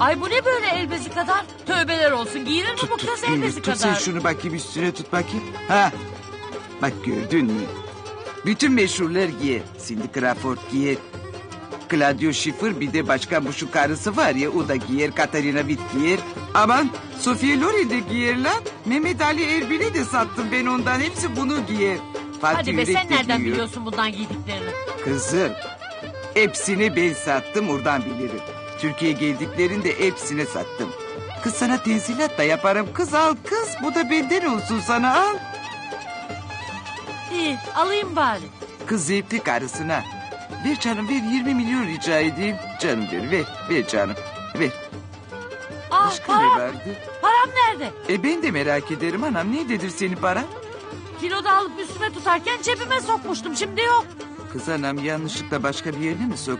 Ay bu ne böyle elbezi kadar? Tövbeler olsun giyilir mi bu kız iyi, elbezi tut sen kadar? şunu bakayım üstüne tut bakayım. Ha. Bak gördün mü? Bütün meşhurlar giyer. Cindy Crawford giyer. Claudio Schiffer bir de başka bu şu karısı var ya o da giyer. Katarina Witt giyer. Aman Sofia Loren de giyer lan. Mehmet Ali Erbil'i de sattım ben ondan. Hepsi bunu giyer. Fatih Hadi be Yürek sen de nereden giyiyor. biliyorsun bundan giydiklerini? Kızım. Hepsini ben sattım oradan bilirim. Türkiye'ye geldiklerinde hepsine sattım. Kız sana tenzilat da yaparım. Kız al kız. Bu da benden olsun sana al. İyi alayım bari. Kız zevkli karısına. Ver canım ver 20 milyon rica edeyim. Canım ver ver ver canım ver. Aa Başka ne param, vardı? param nerede? E ben de merak ederim anam. Nerededir senin para? Kiloda alıp üstüme tutarken cebime sokmuştum şimdi yok. Kız anam yanlışlıkla başka bir yerine mi sok?